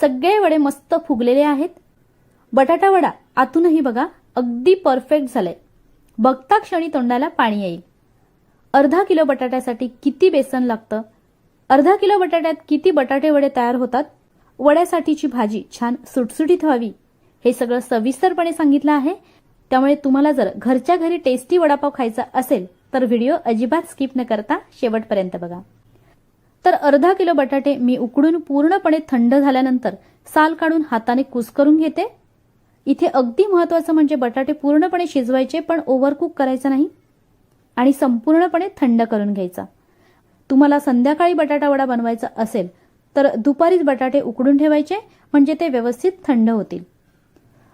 सगळे वडे मस्त फुगलेले आहेत. बटाटा वडा आतूनही बघा अगदी परफेक्ट झालाय. बघता क्षणी तोंडाला पाणी येईल. अर्धा किलो बटाट्यासाठी किती बेसन लागतं? अर्धा किलो बटाट्यात किती बटाटे वडे तयार होतात? वड्यासाठीची भाजी छान सुटसुटीत व्हावी हे सगळं सविस्तरपणे सांगितलं आहे. त्यामुळे तुम्हाला जर घरच्या घरी टेस्टी वडापाव खायचा असेल तर व्हिडिओ अजिबात स्किप न करता शेवटपर्यंत बघा. तर अर्धा किलो बटाटे मी उकडून पूर्णपणे थंड झाल्यानंतर साल काढून हाताने कुस्करून घेते. इथे अगदी महत्वाचं म्हणजे बटाटे पूर्णपणे शिजवायचे पण ओव्हरकुक करायचं नाही आणि संपूर्णपणे थंड करून घ्यायचा. तुम्हाला संध्याकाळी बटाटा वडा बनवायचा असेल तर दुपारीच बटाटे उकडून ठेवायचे म्हणजे ते व्यवस्थित थंड होतील.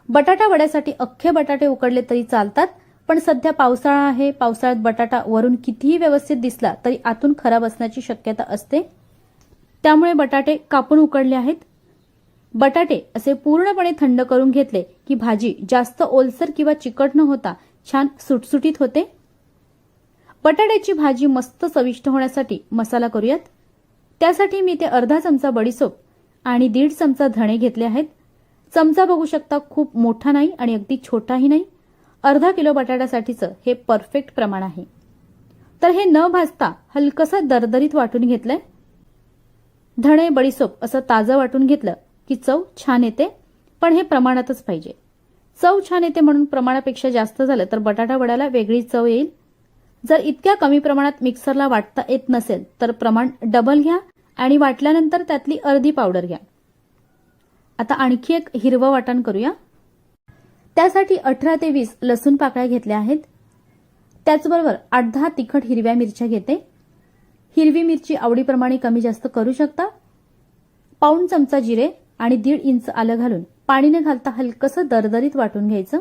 बटाटा वड्यासाठी अख्खे बटाटे उकडले तरी चालतात पण सध्या पावसाळा आहे. पावसाळ्यात बटाटा वरून कितीही व्यवस्थित दिसला तरी आतून खराब असण्याची शक्यता असते. त्यामुळे बटाटे कापून उकडले आहेत. बटाटे असे पूर्णपणे थंड करून घेतले की भाजी जास्त ओलसर किंवा चिकट न होता छान सुटसुटीत होते. बटाट्याची भाजी मस्त चविष्ट होण्यासाठी मसाला करूयात. त्यासाठी मी ते अर्धा चमचा बडीसोप आणि दीड चमचा धणे घेतले आहेत. चमचा बघू शकता खूप मोठा नाही आणि अगदी छोटाही नाही. अर्धा किलो बटाट्यासाठीचं हे परफेक्ट प्रमाण आहे. तर हे न भाजता हलकसं दरदरीत वाटून घेतलंय. धणे बडीसोप असं ताजं वाटून घेतलं की चव छान येते पण हे प्रमाणातच पाहिजे. चव छान येते म्हणून प्रमाणापेक्षा जास्त झालं तर बटाटा वड्याला वेगळी चव येईल. जर इतक्या कमी प्रमाणात मिक्सरला वाटता येत नसेल तर प्रमाण डबल घ्या आणि वाटल्यानंतर त्यातली अर्धी पावडर घ्या. आता आणखी एक हिरवं वाटण करूया. त्यासाठी अठरा ते वीस लसूण पाकळ्या घेतल्या आहेत. त्याचबरोबर आठ दहा तिखट हिरव्या मिरच्या घेते. हिरवी मिरची आवडीप्रमाणे कमी जास्त करू शकता. पाऊण चमचा जिरे आणि दीड इंच आलं घालून पाणी न घालता हलकसं दरदरीत वाटून घ्यायचं.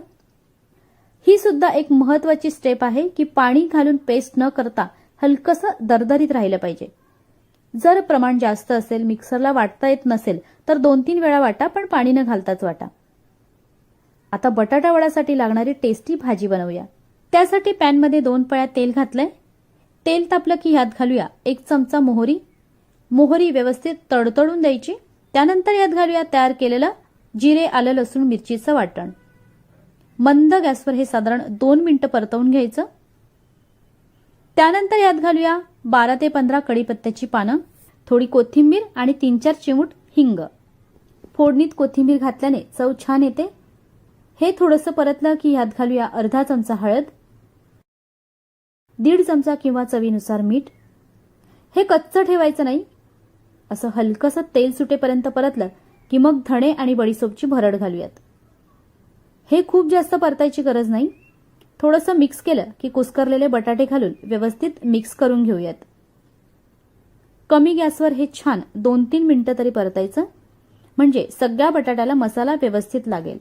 ही सुद्धा एक महत्वाची स्टेप आहे की पाणी घालून पेस्ट न करता हलकसं दरदरीत राहिलं पाहिजे. जर प्रमाण जास्त असेल मिक्सरला वाटता येत नसेल तर दोन तीन वेळा वाटा पण पाणी न घालताच वाटा. आता बटाटावड्यासाठी लागणारी टेस्टी भाजी बनवूया. त्यासाठी पॅनमध्ये दोन पळ्या तेल घातलंय. तेल तापलं की ह्यात घालूया एक चमचा मोहरी. मोहरी व्यवस्थित तडतडून द्यायची. त्यानंतर यात घालूया तयार केलेलं जिरे आलं लसूण मिरचीचं वाटण. मंद गॅसवर हे साधारण दोन मिनिटं परतवून घ्यायचं. त्यानंतर यात घालूया बारा ते पंधरा कढीपत्त्याची पानं थोडी कोथिंबीर आणि तीन चार चिमूट हिंग. फोडणीत कोथिंबीर घातल्याने चव छान येते. हे थोडंसं परतलं की ह्यात घालूया अर्धा चमचा हळद दीड चमचा किंवा चवीनुसार मीठ. हे कच्चं ठेवायचं नाही. असं हलकसं तेल सुटेपर्यंत परतलं की मग धणे आणि बडीसोपची भरड घालूयात. हे खूप जास्त परतायची गरज नाही. थोडंसं मिक्स केलं की कुस्करलेले बटाटे घालून व्यवस्थित मिक्स करून घेऊयात. कमी गॅसवर हे छान दोन तीन मिनिटं तरी परतायचं. म्हणजे सगळ्या बटाट्याला मसाला व्यवस्थित लागेल.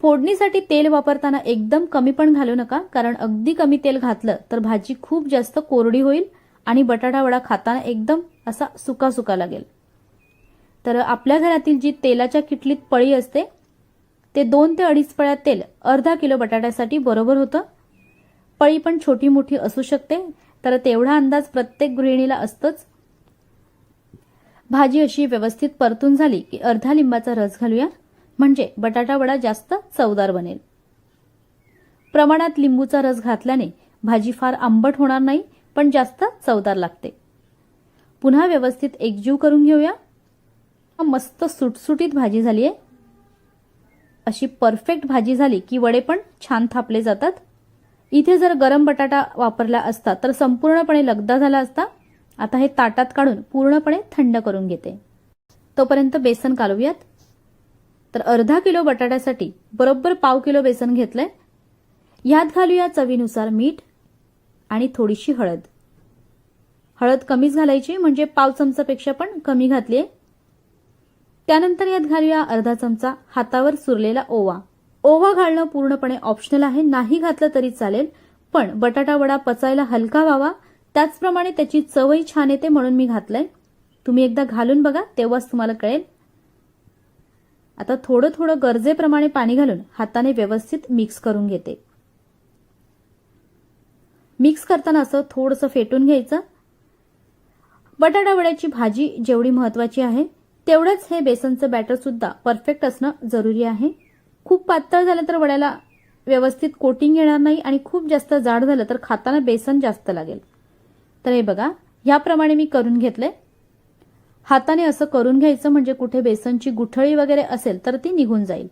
फोडणीसाठी तेल वापरताना एकदम कमी पण घालू नका कारण अगदी कमी तेल घातलं तर भाजी खूप जास्त कोरडी होईल आणि बटाटा वडा खाताना एकदम असा सुका सुका लागेल. तर आपल्या घरातील जी तेलाच्या किटलीत पळी असते ते दोन ते अडीच पळ्या तेल अर्धा किलो बटाट्यासाठी बरोबर होतं. पळी पण छोटी मोठी असू शकते तर तेवढा अंदाज प्रत्येक गृहिणीला असतोच. भाजी अशी व्यवस्थित परतून झाली की अर्धा लिंबाचा रस घालूया. म्हणजे बटाटा वडा जास्त चवदार बनेल. प्रमाणात लिंबूचा रस घातल्याने भाजी फार आंबट होणार नाही पण जास्त चवदार लागते. पुन्हा व्यवस्थित एकजीव करून घेऊया. मस्त सुटसुटीत भाजी झाली आहे. अशी परफेक्ट भाजी झाली की वडे पण छान थापले जातात. इथे जर गरम बटाटा वापरला असता तर संपूर्णपणे लगदा झाला असता आता हे ताटात काढून पूर्णपणे थंड करून घेते. तोपर्यंत बेसन कालवूयात. तर अर्धा किलो बटाट्यासाठी बरोबर पाव किलो बेसन घेतलंय. यात घालूया चवीनुसार मीठ आणि थोडीशी हळद. हळद कमीच घालायची म्हणजे पाव चमचापेक्षा पण कमी घातलीये. त्यानंतर यात घालूया अर्धा चमचा हातावर सुरलेला ओवा. ओवा घालणं पूर्णपणे ऑप्शनल आहे नाही घातलं तरी चालेल पण बटाटा वडा पचायला हलका व्हावा. त्याचप्रमाणे त्याची चवही छान येते म्हणून मी घातलंय. तुम्ही एकदा घालून बघा तेव्हाच तुम्हाला कळेल. आता थोडं थोडं गरजेप्रमाणे पाणी घालून हाताने व्यवस्थित मिक्स करून घेते. मिक्स करताना असं थोडंसं फेटून घ्यायचं. बटाटावड्याची भाजी जेवढी महत्वाची आहे तेवढंच हे बेसनचं बॅटर सुद्धा परफेक्ट असणं जरुरी आहे. खूप पातळ झालं तर वड्याला व्यवस्थित कोटिंग येणार नाही आणि खूप जास्त जाड झालं तर खाताना बेसन जास्त लागेल. तर हे बघा ह्याप्रमाणे मी करून घेतलंय. हाताने असं करून घ्यायचं म्हणजे कुठे बेसनची गुठळी वगैरे असेल तर ती निघून जाईल.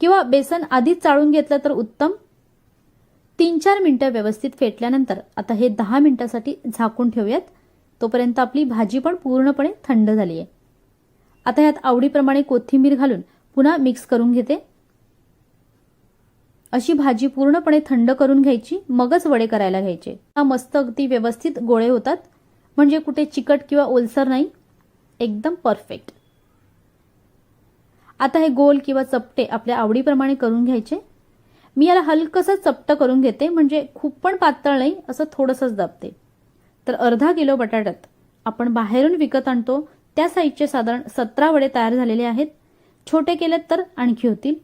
किंवा बेसन आधीच चाळून घेतलं तर उत्तम? तीन चार मिनिटं व्यवस्थित फेटल्यानंतर आता हे दहा मिनिटासाठी झाकून ठेवूयात. तोपर्यंत आपली भाजी पण पूर्णपणे थंड झाली आहे आता यात आवडीप्रमाणे कोथिंबीर घालून पुन्हा मिक्स करून घेते. अशी भाजी पूर्णपणे थंड करून घ्यायची मगच वडे करायला घ्यायचे. हा मस्त अगदी व्यवस्थित गोळे होतात. म्हणजे कुठे चिकट किंवा ओलसर नाही. एकदम परफेक्ट आता हे गोल किंवा चपटे आपल्या आवडीप्रमाणे करून घ्यायचे. मी याला हलकंसं चपटं करून घेते म्हणजे खूप पण पातळ नाही असं थोडंसंच दाबते. तर अर्धा किलो बटाट्यात आपण बाहेरून विकत आणतो. त्या साईजचे साधारण सतरा वडे तयार झालेले आहेत. छोटे केलेत तर आणखी होतील.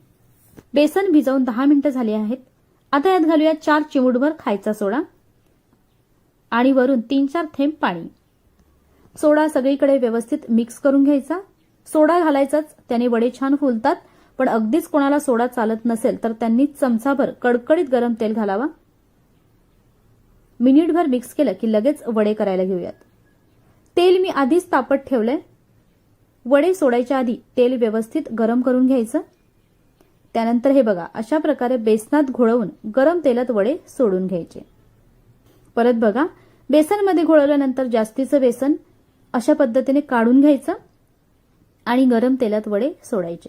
बेसन भिजवून दहा मिनिटं झाली आहेत. आता यात घालूया चार चिमुटभर खायचा सोडा. आणि वरून तीन चार थेंब पाणी. सोडा सगळीकडे व्यवस्थित मिक्स करून घ्यायचा. सोडा घालायचाच त्याने वडे छान फुलतात पण अगदीच कोणाला सोडा चालत नसेल तर त्यांनी चमचाभर कडकडीत गरम तेल घालावा. मिनिटभर मिक्स केलं की लगेच वडे करायला घेऊयात. तेल मी आधीच तापत ठेवलंय. वडे सोडायच्या आधी तेल व्यवस्थित गरम करून घ्यायचं. त्यानंतर हे बघा अशा प्रकारे बेसनात घोळवून गरम तेलात वडे सोडून घ्यायचे. परत बघा बेसनमध्ये घोळवल्यानंतर जास्तीचं बेसन अशा पद्धतीने काढून घ्यायचं आणि गरम तेलात वडे सोडायचे.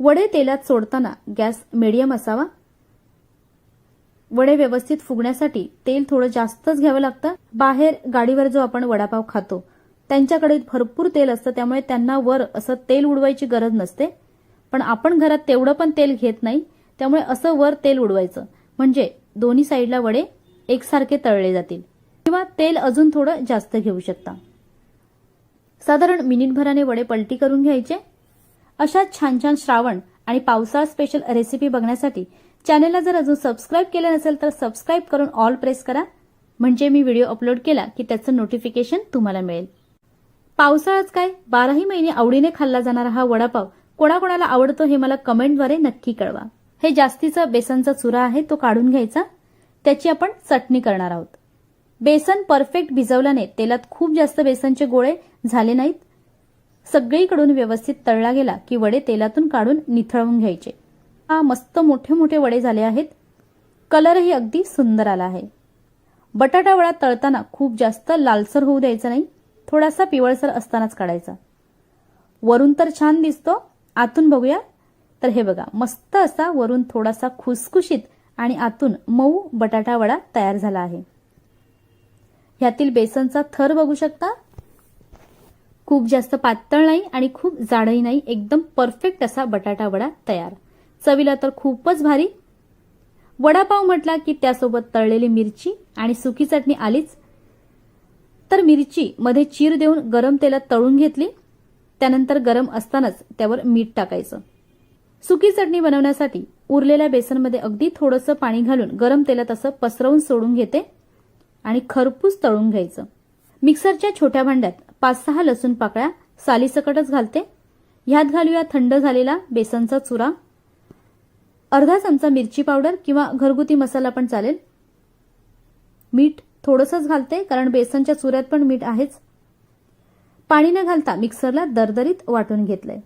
वडे तेलात सोडताना गॅस मिडियम असावा. वडे व्यवस्थित फुगण्यासाठी तेल थोडं जास्तच घ्यावं लागतं. बाहेर गाडीवर जो आपण वडापाव खातो त्यांच्याकडे भरपूर तेल असतं त्यामुळे त्यांना वर असं तेल उडवायची गरज नसते. पण आपण घरात तेवढं पण तेल घेत नाही त्यामुळे असं वर तेल उडवायचं. म्हणजे दोन्ही साईडला वडे एकसारखे तळले जातील. किंवा तेल अजून थोडं जास्त घेऊ शकता. साधारण मिनिटभराने वडे पलटी करून घ्यायचे. अशा छान छान श्रावण आणि पावसाळा स्पेशल रेसिपी बघण्यासाठी चॅनलला जर अजून सबस्क्राईब केलं नसेल तर सबस्क्राईब करून ऑल प्रेस करा. म्हणजे मी व्हिडिओ अपलोड केला की त्याचं नोटिफिकेशन तुम्हाला मिळेल. पावसाळाच काय? बाराही महिने आवडीने खाल्ला जाणारा हा वडापाव कोणाकोणाला आवडतो हे मला कमेंटद्वारे नक्की कळवा. हे जास्तीचा बेसनचा चुरा आहे तो काढून घ्यायचा. त्याची आपण चटणी करणार आहोत. बेसन परफेक्ट भिजवल्याने तेलात खूप जास्त बेसनचे गोळे झाले नाहीत. सगळीकडून व्यवस्थित तळला गेला की वडे तेलातून काढून निथळवून घ्यायचे. हा मस्त मोठे मोठे वडे झाले आहेत. कलरही अगदी सुंदर आला आहे. बटाटा वडा तळताना खूप जास्त लालसर होऊ द्यायचा नाही. थोडासा पिवळसर असतानाच काढायचा. वरून तर छान दिसतो. आतून बघूया. तर हे बघा मस्त असा वरून थोडासा खुसखुशीत आणि आतून मऊ बटाटा वडा तयार झाला आहे. ह्यातील बेसनचा थर बघू शकता. खूप जास्त पातळ नाही आणि खूप जाडही नाही एकदम परफेक्ट असा बटाटा वडा तयार. चवीला तर खूपच भारी. वडापाव म्हटला की त्यासोबत तळलेली मिरची आणि सुकी चटणी आलीच. तर मिरची मध्ये चीर देऊन गरम तेलात तळून घेतली. त्यानंतर गरम असतानाच त्यावर मीठ टाकायचं. सुकी चटणी बनवण्यासाठी उरलेल्या बेसनमध्ये अगदी थोडंसं पाणी घालून गरम तेलात असं पसरवून सोडून घेते. आणि खरपूस तळून घ्यायचं. मिक्सरच्या छोट्या भांड्यात पाच सहा लसूण पाकळ्या सालीसकटच घालते. ह्यात घालूया थंड झालेला बेसनचा चुरा. अर्धा चमचा मिरची पावडर किंवा घरगुती मसाला पण चालेल. मीठ थोडंसंच घालते कारण बेसनच्या चुऱ्यात पण मीठ आहेच. पाणी न घालता मिक्सरला दरदरीत वाटून घेतलंय.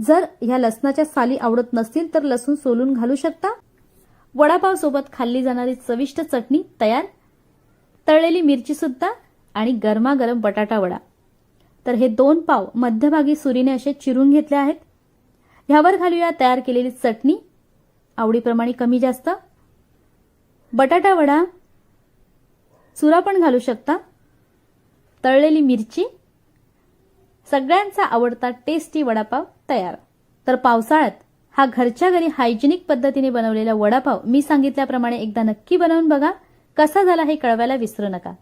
जर ह्या लसणाच्या साली आवडत नसतील तर लसूण सोलून घालू शकता. वडापाव सोबत खाल्ली जाणारी चविष्ट चटणी तयार तळलेली मिरची सुद्धा आणि गरमागरम बटाटा वडा. तर हे दोन पाव मध्यभागी सुरीने असे चिरून घेतले आहेत. ह्यावर घालूया तयार केलेली चटणी. आवडीप्रमाणे कमी जास्त. बटाटा वडा. चुरा पण घालू शकता. तळलेली मिरची. सगळ्यांचा आवडता टेस्टी वडापाव तयार. तर पावसाळ्यात हा घरच्या घरी हायजेनिक पद्धतीने बनवलेला वडापाव मी सांगितल्याप्रमाणे एकदा नक्की बनवून बघा. कसा झाला हे कळवायला विसरू नका.